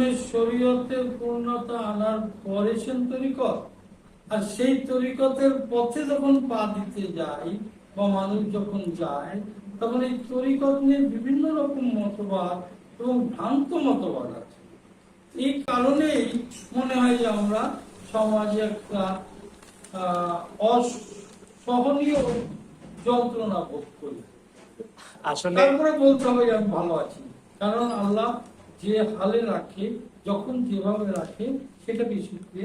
ধর্মের শরীয়তের পূর্ণতা আনার পরে সেন তরিকত। আর সেই তরিকতের পথে যখন পা দিতে যায় বা মানুষ যখন যায় তখন এই তরিকত নিয়ে বিভিন্ন রকম মতবাদ এবং ভ্রান্ত মতবাদ আছে। এই কারণেই মনে হয় যে আমরা সমাজে একটা অসহনীয় যন্ত্রণা বোধ করি। আসলে তারপরে বলতে হবে আমি ভালো আছি। কারণ আল্লাহ যে হালে রাখে যখন যেভাবে রাখে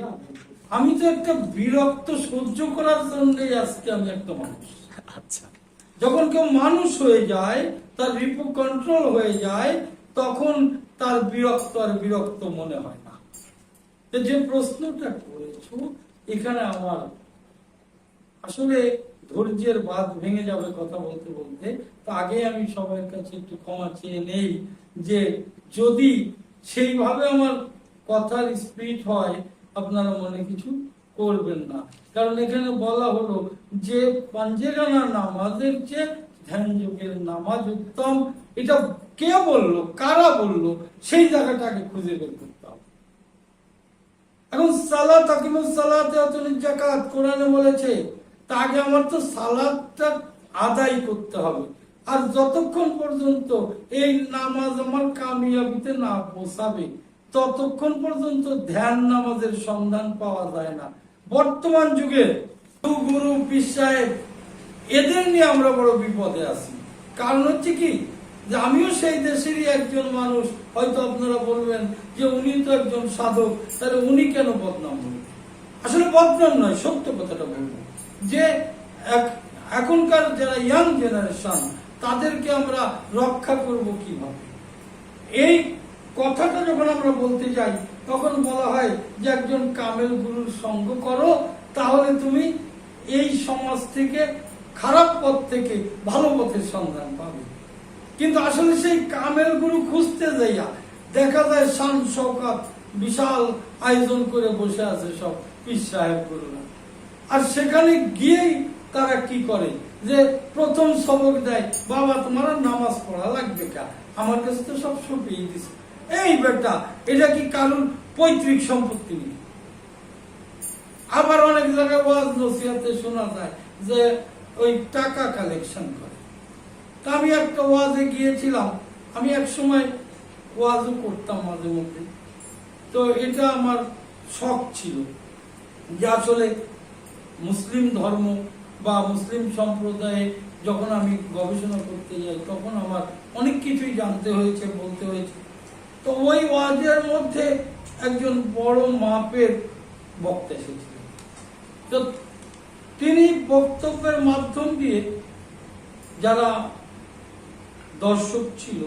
আদায় করি। আমি তো একটা বিরক্ত সহ্য করার জন্য আজকে আমি একটা মানুষ। আচ্ছা। যখন কেউ মানুষ হয়ে যায় তার রিপু কন্ট্রোল হয়ে যায় তখন তার বিরক্ত আর বিরক্ত মনে হয় না। যে প্রশ্নটা করেছ এখানে আমার আসলে ধৈর্যের বাদ ভেঙে যাবে কথা বলতে বলতে, তো আগে আমি সবার কাছে একটু ক্ষমা চেয়ে নেই যে যদি সেইভাবে আমার কথার স্পিড হয়, আপনারা মনে কিছু করবেন না। কারণ এখানে বলা হলো যে পাঞ্জেগানা নামাজের যে ধ্যান যুগের নামাজ উত্তম, এটা কে বলল, কারা বলল, সেই জায়গাটাকে খুঁজে বের করতে হবে। এখন সালাত, আকিমুস সালাতে জাকাত কোরআনে বলেছে তা আগে আমার তো সালাদটা আদায় করতে হবে। আর যতক্ষণ পর্যন্ত এই নামাজ আমার কামিয়াবিতে না পৌঁছাবে, ততক্ষণ পর্যন্ত ধ্যান নামাজের সন্ধান পাওয়া যায় না। বর্তমান যুগে গুরু সাহেব, এদের নিয়ে আমরা বড় বিপদে আছি। কারণ হচ্ছে কি, যে আমিও সেই দেশেরই একজন মানুষ, হয়তো আপনারা বলবেন যে উনি তো একজন সাধক, তাহলে উনি কেন বদনাম হলেন আসলে বদনাম নয়, সত্য কথাটা বলব। যে এখনকার যারা ইয়াং জেনারেশন তাদেরকে আমরা রক্ষা করব কীভাবে? এই কথাটা যখন আমরা বলতে যাই, তখন বলা হয় যে একজন কামেল গুরুর সঙ্গ করো, তাহলে তুমি এই সমাজ থেকে খারাপ পথ থেকে ভালো পথের সন্ধান পাবে। কিন্তু আসলে সেই কামেল গুরু খুঁজতে যাইয়া দেখা যায় শান শওকাত বিশাল আয়োজন করে বসে আছে সব পীর সাহেব গুরুরা। আর সেখানে গিয়েই তারা কি করে? যে প্রথম সবক দেয়, বাবা, তোমার নামাজ পড়া লাগবে কা? আমার কাছে তো সব সপিয়ে দিছে। এই বেটা, এটা কি কারণ পৈতৃক সম্পত্তি নেই আবার অনেক জায়গায় ওয়াজ নসিহাতে শোনা যায় যে ওই টাকা কালেকশন করে। তা আমি একটা ওয়াজে গিয়েছিলাম, আমি এক সময় ওয়াজও করতাম মাঝে মধ্যে। তো এটা আমার শখ ছিল যে আসলে মুসলিম ধর্ম বা মুসলিম সম্প্রদায়ে যখন আমি গবেষণা করতে যাই, তখন আমার অনেক কিছুই জানতে হয়েছে, বলতে হয়েছে। তো ওই ওয়াজের মধ্যে একজন বড় মাপের বক্তা এসেছিলেন। তো তিনি বক্তব্যের মাধ্যম দিয়ে যারা দর্শক ছিল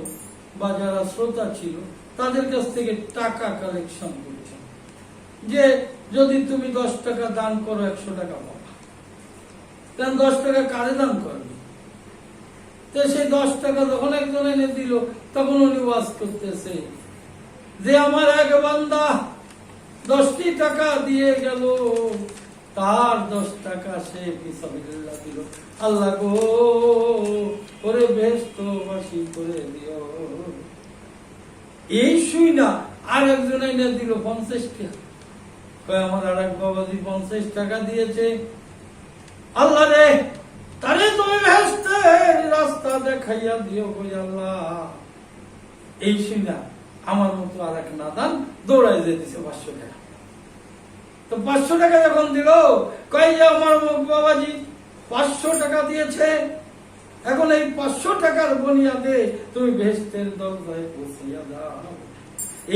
বা যারা শ্রোতা ছিল, তাদের কাছ থেকে টাকা কালেকশন করেছেন। যে যদি তুমি দশ টাকা দান করো, একশো টাকা পাবা। কারণ দশ টাকা কারে দান করবে? তো সেই দশ টাকা যখন একজন এনে দিল, তখন উনি ওয়াজ করতেছে, যে আমার এক বান্দা দশটি টাকা দিয়ে গেল, তার দশ টাকা সে ফিসাবিল্লাহ দিল। আল্লাহ গো, ওরে ব্যস্ত বাসি করে দিও। এই শুই না আর একজন এনে দিল পঞ্চাশ টাকা। আমার আর এক বাবাজি পঞ্চাশ টাকা দিয়েছে। আল্লাহ রে, তারে তুমি রাস্তা দেখাইয়া দিও কই আল্লাহ। এই শুনা আমার মতো আর এক নাদান দৌড়াই যেতেছে পাঁচশো টাকা। তো পাঁচশো টাকা যখন দিল কই যে আমার বাবাজি, পাঁচশো টাকা দিয়েছে। এখন এই পাঁচশো টাকার বনিয়াদে তুমি ভেস্তের দরজায় বসিয়া দাও।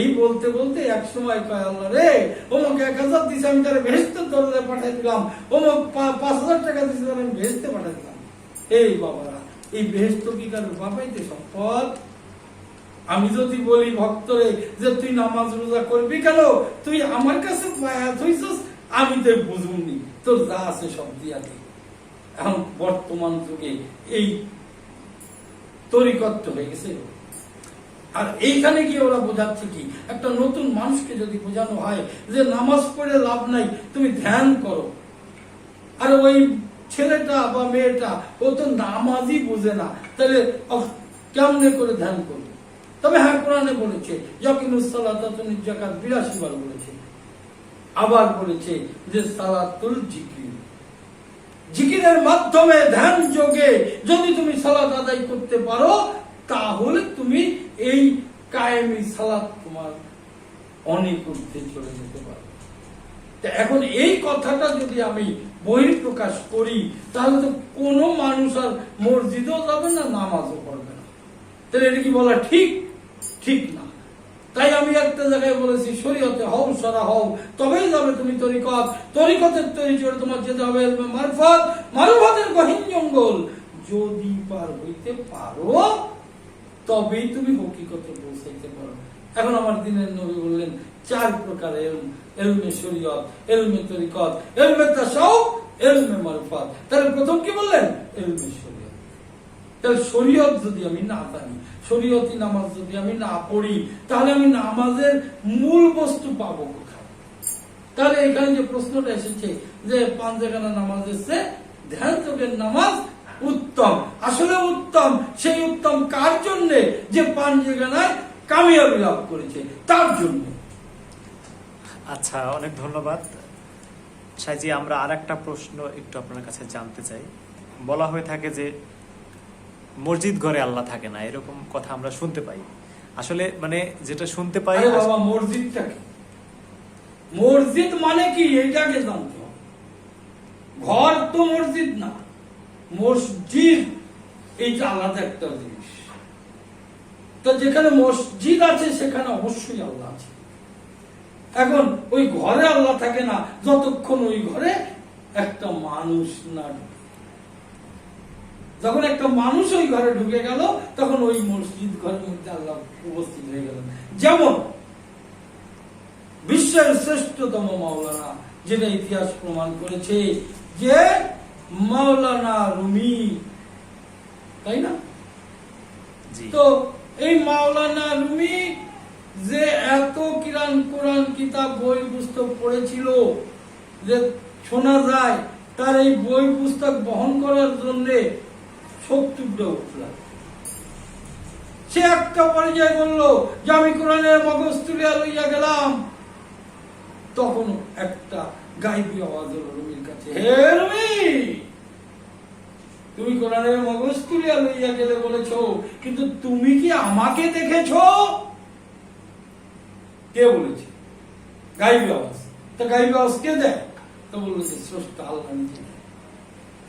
এই বলতে বলতে এক সময় কয় আল্লাহ রে, অমুক এক হাজার দিছে আমি তার ভেস্তের দরজায় দিলাম, অমুক পাঁচ হাজার টাকা দিছে আমি ভেস্তে দিলাম। এই বাবারা, এই ভেস্ত কি কারোর বাপাইতে সম্পদ? আমি যদি বলি ভক্তরে যে তুই নামাজ রোজা করবি কেন? তুই আমার কাছে আমি তো বুঝুনি তোর যা আছে সব দিয়া এখন বর্তমান যুগে এই তরিকত্ব হয়ে গেছে। আর এইখানে গিয়ে ওরা বোঝাচ্ছে কি? একটা নতুন মানুষকে যদি বোঝানো হয় যে নামাজ পড়ে লাভ নাই, তুমি ধ্যান করো। আর ওই ছেলেটা বা মেয়েটা, ও তো নামাজই বোঝে না। তাহলে কেমনে করে ধ্যান করবে? তবে হ্যাঁ কোরআনে বলেছে সালাতাতুন জাকাত বিরাশি বার বলেছে। আবার বলেছে যে, সালাতুল জিকির জিকিরের মাধ্যমে ধ্যান যোগে যদি তুমি সালাত আদায় করতে পারো তাহলে তুমি এই কায়েমি সালাত তোমার অনেক ঊর্ধ্বে চলে যেতে পারো এখন এই কথাটা যদি আমি বহিঃপ্রকাশ করি, তাহলে তো কোনো মানুষ আর মসজিদেও যাবে না, নামাজও পড়বে না। তাহলে এটা কি বলা ঠিক? ঠিক না। তাই আমি একটা জায়গায় বলেছি, শরীয়তে হও, সরা হও, তবেই যাবে তুমি তরিকত। তরিকতের তৈরি করে তোমার যেতে হবে মারফত। মারফতের গহীন জঙ্গল। যদি পার হইতে পারো তবেই তুমি হকিকতে পৌঁছাইতে পারো। এখন আমার দিনের নবী বললেন, চার প্রকার এলম। শরীয়ত, এলমে তরিকত, এলমে তাসাউফ এলমে তাহলে প্রথম কি বললেন? এলমে শরীয়ত। তাহলে শরীয়ত যদি আমি না জানি, শরীয়তি নামাজ যদি আমি না পড়ি, তাহলে আমি নামাজের মূল বস্তু পাবো কোথায়? তাহলে এখানে যে প্রশ্নটা এসেছে যে পাঞ্জাগানা নামাজ এসছে ধ্যান নামাজ উত্তম। আসলে উত্তম সেই উত্তম কার জন্য? যে পাঞ্জাগানায় কামিয়াবি লাভ করেছে তার জন্য। আচ্ছা অনেক ধন্যবাদ। সাইজি আমরা আর একটা প্রশ্ন একটু আপনার কাছে জানতে চাই। বলা হয়ে থাকে যে মসজিদ ঘরে আল্লাহ থাকে না এরকম কথা আমরা শুনতে পাই। আসলে মানে যেটা শুনতে পাই বাবা মসজিদটা কি? মসজিদ মানে কি? এটাকে জানতে ঘর তো মসজিদ না। মসজিদ, এইটা আলাদা একটা জিনিস। তো যেখানে মসজিদ আছে, সেখানে অবশ্যই আল্লাহ আছে। এখন ওই ঘরে আল্লাহ থাকে না, যতক্ষণ ওই ঘরে একটা মানুষ না। যখন একটা মানুষ ওই ঘরে ঢুকে গেল, তখন ওই মসজিদ ঘরের মধ্যে আল্লাহ উপস্থিত হয়ে গেলেন। যেমন বিশ্বের শ্রেষ্ঠতম মাওলানা, যেটা ইতিহাস প্রমাণ করেছে যে মাওলানা রুমি তাই না? তো এই মাওলানা রুমি যে এত কিরান কোরআন কিতাব বই পুস্তক পড়েছিল যে শোনা যায় তার এই বই পুস্তক বহন করার জন্য সত্তরটা উঠলাম সে একটা পর্যায়ে বলল যে আমি কোরআনের মগজ তুলিয়া লইয়া গেলাম। তখন একটা গাইবি আওয়াজ হলো রুমির কাছে হে তুমি কোরআনের মগজ তুলিয়া লইয়া গেলে বলেছ, কিন্তু তুমি কি আমাকে দেখেছ? কে বলেছে? গাইবি আওয়াজ। তো গাইবি আওয়াজ কে দেয়? তো বলল যে স্রষ্টা আল্লাহ নিজে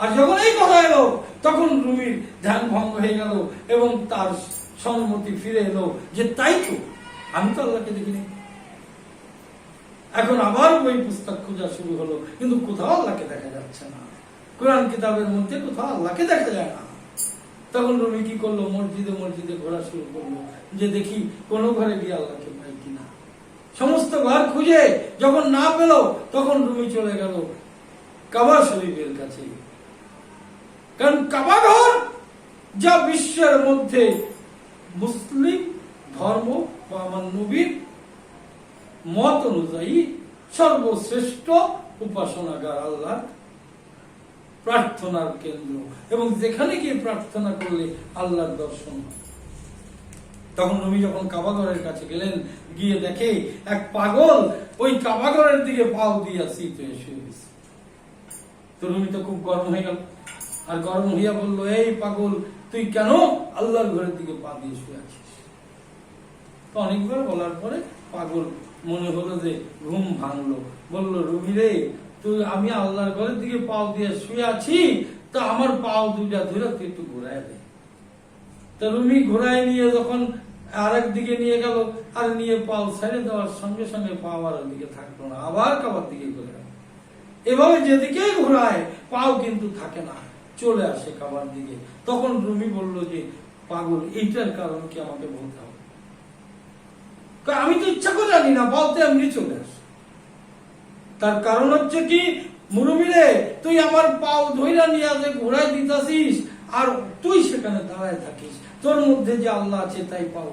আর যখন এই কথা এলো, তখন রুমির ধ্যান ভঙ্গ হয়ে গেল এবং তার সম্মতি ফিরে এলো যে তাই তো, আমি তো আল্লাহকে দেখিনি। এখন আবার বই পুস্তক খোঁজা শুরু হলো, কিন্তু কোথাও আল্লাহকে দেখা যাচ্ছে না। কোরআন কিতাবের মধ্যে কোথাও আল্লাহকে দেখা যায় না। তখন রুমি কি করল? মসজিদে মসজিদে ঘোরা শুরু করল। যে দেখি কোন ঘরে গিয়ে আল্লাহকে পাই কিনা। সমস্ত ঘর খুঁজে যখন না পেল, তখন রুমি চলে গেল কাবা শরীফের কাছে। কারণ কাবা ঘর যা বিশ্বের মধ্যে মুসলিম ধর্ম বা নবীর মত অনুযায়ী সর্বশ্রেষ্ঠ উপাসনাগার আল্লাহ প্রার্থনার কেন্দ্র। এবং যেখানে গিয়ে প্রার্থনা করলে আল্লাহর দর্শন তখন নবী যখন কাবাগরের কাছে গেলেন, গিয়ে দেখে এক পাগল ওই কাবাগরের দিকে পাও দিয়া শীত শুয়ে গেছে। তো রুমি তো খুব গরম হয়ে গেল। আর গরম হইয়া বলল, এই পাগল, তুই কেন আল্লাহর ঘরের দিকে পা দিয়ে শুয়ে আছিস? তো অনেকবার বলার পরে পাগল মনে হলো যে ঘুম ভাঙলো। বলল রুমি রে তুই আমি আল্লাহর ঘরের দিকে পাও দিয়ে শুয়ে আছি, তা আমার পাও দুইটা ধরে তুই একটু ঘুরাই দে। তো রুমি ঘোরায় নিয়ে যখন আরেক দিকে নিয়ে গেল, আর নিয়ে পাও ছেড়ে দেওয়ার সঙ্গে সঙ্গে পাও আর দিকে থাকল না, আবার কাবার দিকে ঘুরে এভাবে যেদিকেই ঘোরায়, পাও কিন্তু থাকে না, চলে আসে কাবার দিকে। তখন রুমি বলল যে, পাগল, এইটার কারণ কি আমাকে বলতে হবে? আমি তো ইচ্ছা করে জানি না পাওতে এমনি চলে আসে। তার কারণ হচ্ছে কি, মুরুমিরে, তুই আমার পাও ধইরা নিয়ে ঘোড়ায় ঘোরায় দিতাছিস, আর তুই সেখানে দাঁড়ায় থাকিস। তোর মধ্যে যে আল্লাহ আছে, তাই পাও